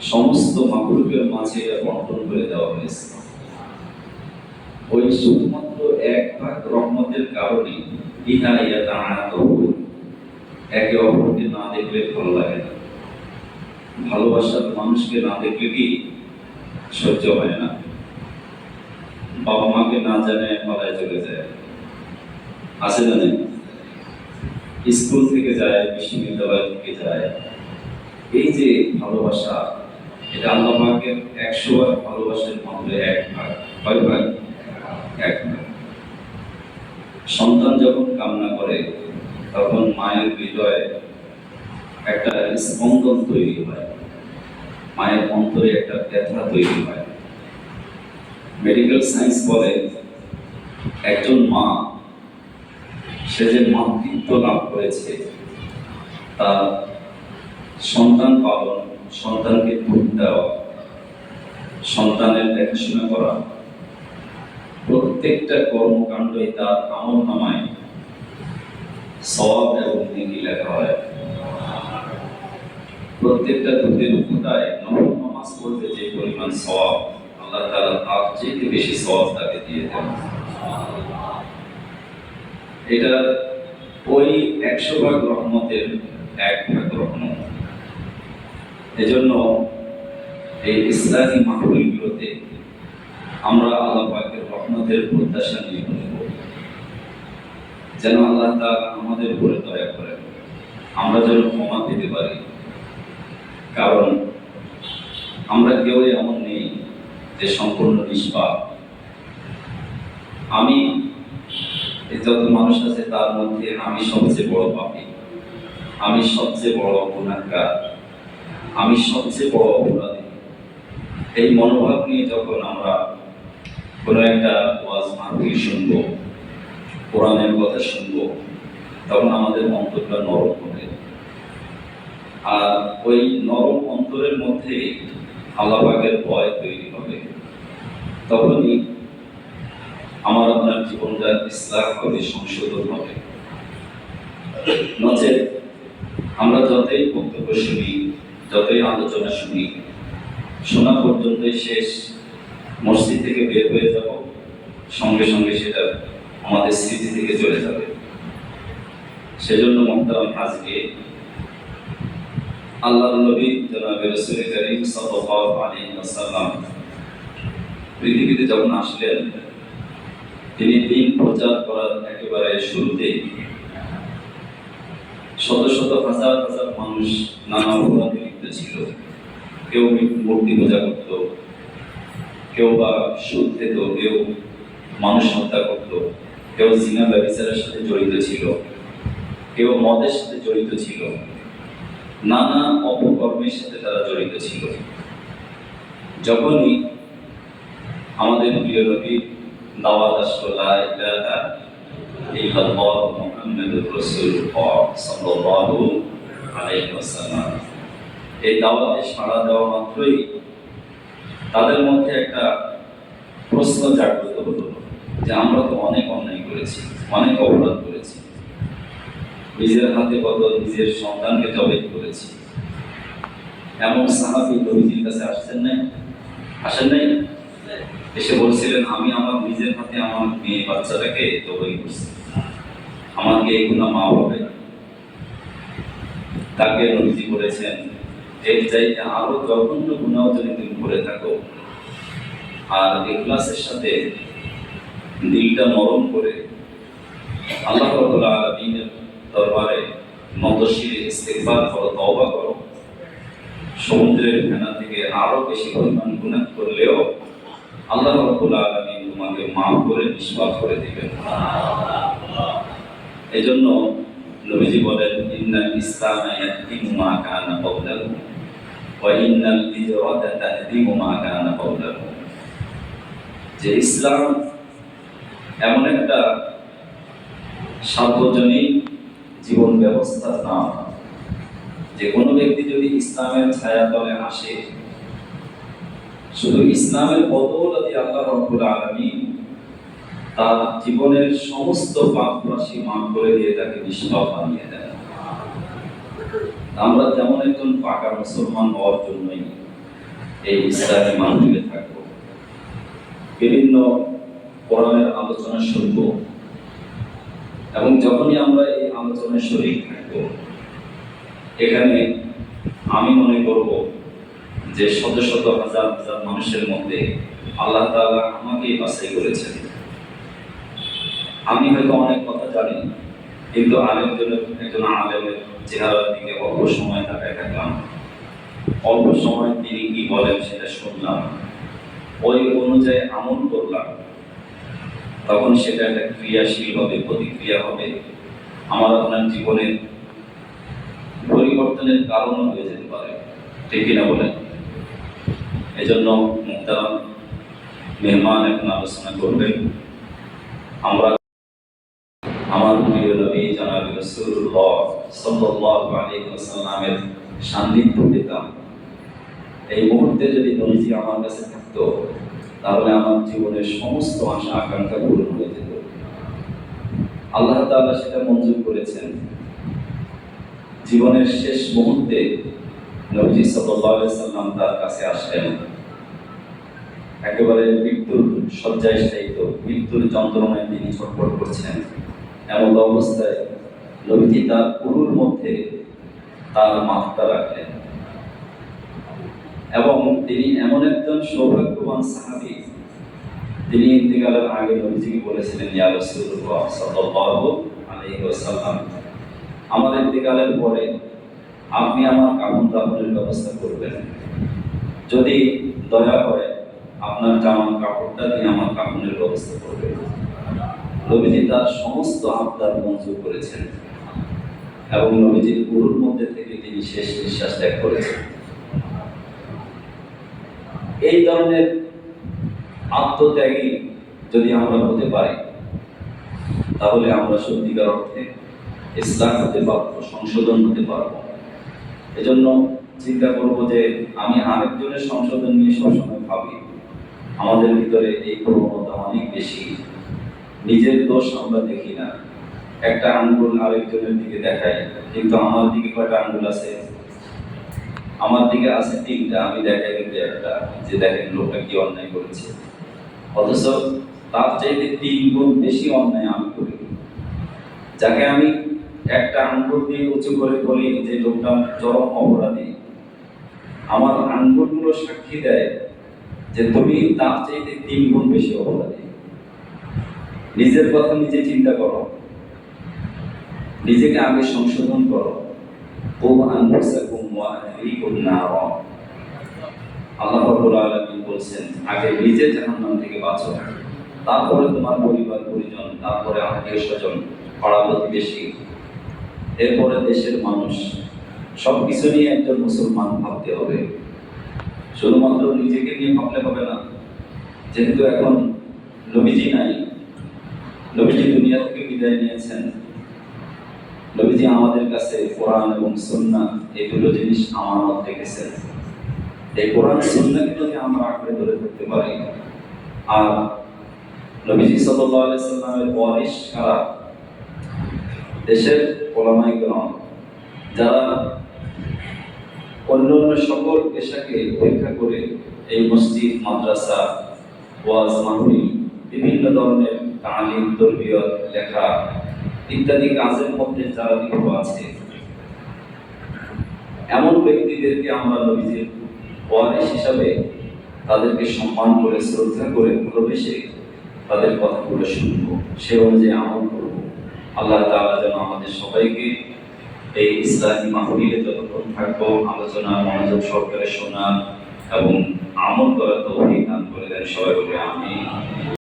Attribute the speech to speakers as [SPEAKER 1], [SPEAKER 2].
[SPEAKER 1] সমস্ত মাকুলকের মাঝে বন্টন করে দেওয়া হয়েছে। ওই শুধুমাত্র এক ভাগ রহমতের কারণে ইহা ইয়া তাআত একে অপরকে না দেখলে ভালো লাগে না। ভালোবাসার মানুষকে না দেখলে কি সহ্য হয় না? বাবা মাকে না জানে পালায় চলে যায়। আছে না নেই? স্কুল থেকে যায়, বিশ্ববিদ্যালয় থেকে যায়। এই যে ভালোবাসা এটা আল্লাহ পাকের একশো বার ভালোবাসার মধ্যে এক ভাগ। কয় ভাগ? এক ভাগ। সন্তান যখন কামনা করে, তখন মায়ের হৃদয়ে একটা স্পন্দন তৈরি হয়। মায়ের অন্তরে একটা ব্যথা তৈরি হয়। মেডিকেল সায়েন্স বলে, একজন মা, সে যে মাতৃত্ব লাভ করেছে, তার সন্তান পালন সন্তানকে দুধ দেওয়া, সন্তানের দেখাশোনা করা, প্রত্যেকটা কর্মকাণ্ডই তার আমল নামায়, সওয়াব এবং নেকি লেখা হয়। প্রত্যেকটা দুধের উপদায় নফল নামাজ পড়তে যে পরিমাণ সওয়াব, আল্লাহ তাআলা তার চেয়ে বেশি সওয়াব তাকে দিয়ে দেন। এটা ওই একশো ভাগ রহমতের এক ভাগ রহমত। এজন্য এই ইসলামী মাহফিলগুলোতে আমরা আল্লাহ পাকের রহমতের প্রত্যাশা নিয়ে বলব যেন আল্লাহ আমাদের উপরে দয়া করেন। আমরা যেন ক্ষমা পেতে পারি। কারণ আমরা কেউই এমন নেই যে সম্পূর্ণ নিষ্পাপ। আমি যত মানুষ আছে তার মধ্যে আমি সবচেয়ে বড় পাপী। আমি সবচেয়ে বড় গুণাগার। আমি সবচেয়ে বড় অপরাধী। এই মনোভাব নিয়ে যখন আমরা কোনো একটা ওয়াজ মাহফিল শুনব, কোরআনের কথা শুনব, তখন আমাদের অন্তরটা নরম হবে। আর ওই নরম অন্তরের মধ্যে আল্লাহ পাকের ভয় তৈরি হবে। তখনই আমার আপনার জীবনটা ইসলাম হবে, সংশোধন হবে। নচেত আমরা যতই বক্তব্য শুনি যতই আলোচনা শুনি, শোনা পর্যন্তই শেষ। মসজিদ থেকে বের হয়ে যাব, সঙ্গে সঙ্গে সেটা আমাদের স্মৃতি থেকে চলে যাবে। সেজন্য মহতারাম আজকে আল্লাহ নবী জনাব রসুল করিম সাল্লাল্লাহু আলাইহি ওয়াসাল্লাম পৃথিবীতে যখন আসলেন, তিনি দিন প্রচার করার একেবারে শুরুতেই শত শত হাজার হাজার মানুষ নানা অপরাধে লিপ্ত ছিল। কেউ মূর্তি পূজা করত, কেউ বা সুদ খেত, কেউ মানুষ হত্যা করত, কেউ জিনা ব্যবচারের সাথে জড়িত ছিল, কেউ মদের সাথে জড়িত ছিল, নানা অপকর্মের সাথে তারা জড়িত ছিল। যখনই আমাদের প্রিয় নবী দাওয়াত আসলো, লা এই দাওয়াতে সাড়া দেওয়া মাত্রই তাদের মধ্যে একটা প্রশ্ন জাগ্রত হলো যে আমরা তো অনেক অন্যায় করেছি, অনেক অপরাধ করেছি। নিজের হাতে কত নিজের সন্তানকে জবাই করেছি। এমন সাহাবি নবীজির কাছে আসছেন নাই? আসেন নাই? এসে বলছিলেন, আমি আমার নিজের হাতে আমার মেয়ে বাচ্চাটাকে জবাই করছি। আমাকে এই গুণা মা হবে। তাকে নবীজি বলেছেন এর চাইতে আরও জঘন্য গুণাও যদি তুমি করে থাকো। আর ইখলাসের সাথে দিলটা নরম করে আল্লাহ রাব্বুল আলামিনের দরবারে নতশিরে ইস্তেগফার করো, তওবা করো। সমুদ্রের ফেনা থেকে আরও বেশি পরিমাণ গুনাহ করলেও আল্লাহ রাব্বুল আলামিন তোমাকে মাফ করে, নিষ্পাপ করে দিবেন। এজন্য নবীজি বলেন ইন্নাল ইসলামা ইয়াহদিমু মা কানা ক্বাবলাহু। যে ইসলাম এমন একটা সার্বজনীন জীবন ব্যবস্থার নাম যে কোনো ব্যক্তি যদি ইসলামের ছায়া তলে আসে, শুধু ইসলামের বদৌলতে আল্লাহ রব্বুল আলামিন তার জীবনের সমস্ত পাপ রাশি মাফ করে দিয়ে তাকে নিষ্পাপ বানিয়ে দেন। আমরা তেমন একজন পাকা মুসলমান হওয়ার জন্যই এই ইসলামী মাহফিলে থাকব। বিভিন্ন কোরআনের আলোচনা শুনব এবং যখনই আমরা এই আলোচনায় শরীর থাকব, এখানে আমি মনে করব যে শত শত হাজার হাজার মানুষের মধ্যে আল্লাহ তাআলা আমাকেই বাছাই করেছেন। আমি হয়তো অনেক কথা জানি কিন্তু আলেমজনের একজন আলেমের চেহারার দিকে অল্প সময় তাকায় থাকলাম। অল্প সময় তিনি কি বলেন সেটা শুনলাম। ওই অনুযায়ী আমল করলাম। তখন সেটা একটা ক্রিয়াশীল হবে, প্রতিক্রিয়া হবে। আমার আপনার জীবনের পরিবর্তনের কারণ হয়ে যেতে পারে। ঠিক কিনা বলেন? এজন্য মুক্তারাম, মেহমান এখন আলোচনা করবেন। আমরা আমার প্রিয় নবী জানাবি রাসূলুল্লাহ সাল্লাল্লাহু আলাইহি ওয়াসাল্লামের সান্নিধ্য পেতাম। এই মুহূর্তে যদি নবীজি আমার কাছে থাকতো, তাহলে আমার জীবনের সমস্ত আশা আকাঙ্ক্ষা পূরণ হয়ে যেত। আল্লাহ তাআলা সেটা মঞ্জুর করেছেন। জীবনের শেষ মুহূর্তে নবীজি সাল্লাল্লাহু আলাইহি সাল্লাম তার কাছে আসলেন। একেবারে মৃত্যুর শয্যায় শায়িত, মৃত্যুর যন্ত্রণায় তিনি ছটফট করছেন। এমন অবস্থায় নবীজি তার পুরুর মধ্যে তার মাথা রাখলেন। এবং তিনি এমন একজন সৌভাগ্যবান সাহাবী, তিনি ইন্তেকালের আগে নবীজিকে বলেছিলেন আমার ইন্তেকালের পরে আপনি আমার কাপড় দাপনের ব্যবস্থা করবেন। যদি দয়া করে আপনার জামার কাপড়টা দিয়ে আমার কাপড়ের ব্যবস্থা করবেন। নবীজি তার সমস্ত আবদার মঞ্জুর করেছেন এবং নবীজির গুরুর মধ্যে থেকে তিনি শেষ নিঃশ্বাস ত্যাগ করেছেন। এই ধরনের আত্মত্যাগী যদি আমরা হতে পারি, তাহলে আমরা সত্যিকার অর্থে ইসলাম হতে পারব, সংশোধন হতে পারব। এজন্য চিন্তা করব যে আমি আরেকজনের সংশোধন নিয়ে সবসময় ভাবি, আমাদের ভিতরে এই প্রবণতা অনেক বেশি। নিজের দোষ আমরা দেখি না। একটা আঙ্গুল আরেকজনের দিকে দেখাই কিন্তু আমার দিকে কয়টা আঙ্গুল আছে? আমার দিকে আছে তিনটা, আমি দেখাই কিন্তু একটা, যে দেখেন লোকটা কি অন্যায় করেছে। অথচ তার চাইতে তিন গুণ বেশি অন্যায় আমি করি। যাকে আমি একটা আঙ্গুল দিয়ে উঁচু করে বলি যে লোকটা চরম অপরাধী। আমার আঙ্গুলগুলো সাক্ষী দেয় যে তুমি তার চাইতে তিন গুণ বেশি অপরাধী। নিজের কথা নিজে চিন্তা করো। নিজেকে আগে সংশোধন করো। আল্লাহ বলছেন, আগে নিজে জাহান্নাম থেকে বাঁচো। তারপরে তোমার পরিবার, পরিজন, তারপরে আত্মীয় স্বজন, পাড়া প্রতিবেশী, এরপরে দেশের মানুষ সব কিছু নিয়ে একজন মুসলমান ভাবতে হবে। শুধুমাত্র নিজেকে নিয়ে ভাবলে হবে না। যেহেতু এখন নবীজি নাই নবীজি দুনিয়া থেকে বিদায় নিয়েছেন। নবীজি আমাদের কাছে কোরআন এবং সুন্না এই দুটো জিনিস আমানত রেখেছেন এই কোরআন সুন্নাকে যদি আমরা আঁকড়ে ধরে থাকতে পারি, আর নবীজি সাল্লামের ওয়ারিশ কারা দেশের ওলামাই গ্রাম যারা অন্য অন্য সকল পেশাকে উপেক্ষা করে এই মসজিদ, মাদ্রাসা, ওয়াজ, মাহফিল, বিভিন্ন ধরনের তালিম, তরবিয়ত, লেখা ইত্যাদি কাজের মধ্যে যারা লিপ্ত আছে, এমন ব্যক্তিদেরকে আমরা নবীজির ওয়ারিশ হিসাবে তাদেরকে সম্মান করে, শ্রদ্ধা করে, ভালোবেসে তাদের কথাগুলো শুনব। সে অনুযায়ী আমল করব। আল্লাহ তাআলা যেন আমাদের সবাইকে এই ইসলামী মাহফিলে যতক্ষণ থাকব, আলোচনা, মনোযোগ সহকারে শোনা এবং আমল করার তৌফিক দান করে দেন সবাই বলে আমি